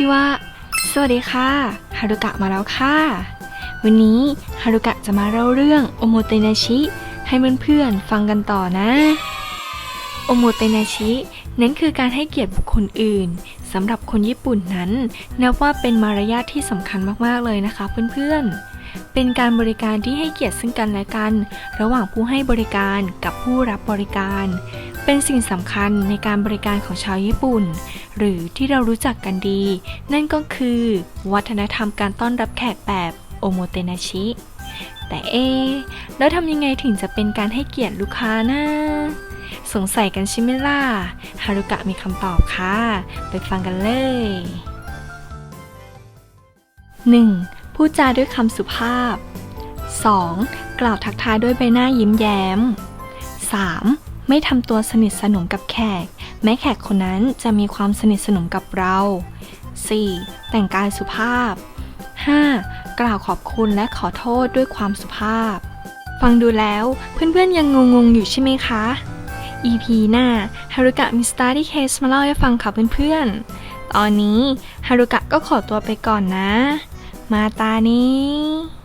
จิวะ สวัสดีค่ะ ฮารุกะมาแล้วค่ะ วันนี้ฮารุกะจะมาเล่าเรื่องโอโมเตนาชิ ให้เพื่อนๆฟังกันต่อนะโอโมเตนาชินั้นคือการให้เกียรติบุคคลอื่นสำหรับคนญี่ปุ่นนั้น นับว่าเป็นมารยาทที่สำคัญมากๆเลยนะคะเพื่อนๆ เป็นการบริการที่ให้เกียรติซึ่งกันและกัน ระหว่างผู้ให้บริการกับผู้รับบริการ เป็นสิ่งสำคัญในการบริการของชาวญี่ปุ่น หรือที่เรารู้จักกันดี นั่นก็คือ วัฒนธรรมการต้อนรับแขกแบบโอโมเตนาชิ แต่เอะแล้วทำยังไงถึงจะเป็นการให้เกียรติลูกค้านะสงสัยกันใช่ไหมล่ะ ฮารุกะมีคำตอบค่ะ ไปฟังกันเลย 1. พูดจาด้วยคำสุภาพ 2. กล่าวทักทายด้วยใบหน้ายิ้มแย้ม 3. ไม่ทำตัวสนิทสนมกับแขก แม้แขกคนนั้นจะมีความสนิทสนมกับเรา 4. แต่งกายสุภาพ 5. กล่าวขอบคุณและขอโทษด้วยความสุภาพ ฟังดูแล้วเพื่อนๆยังงงๆอยู่ใช่ไหมคะ EP หน้าฮารุกะมีสตาร์ดี้เคสมาเล่าให้ฟังค่ะเพื่อนๆ ตอนนี้ฮารุกะก็ขอตัวไปก่อนนะ มาตานี้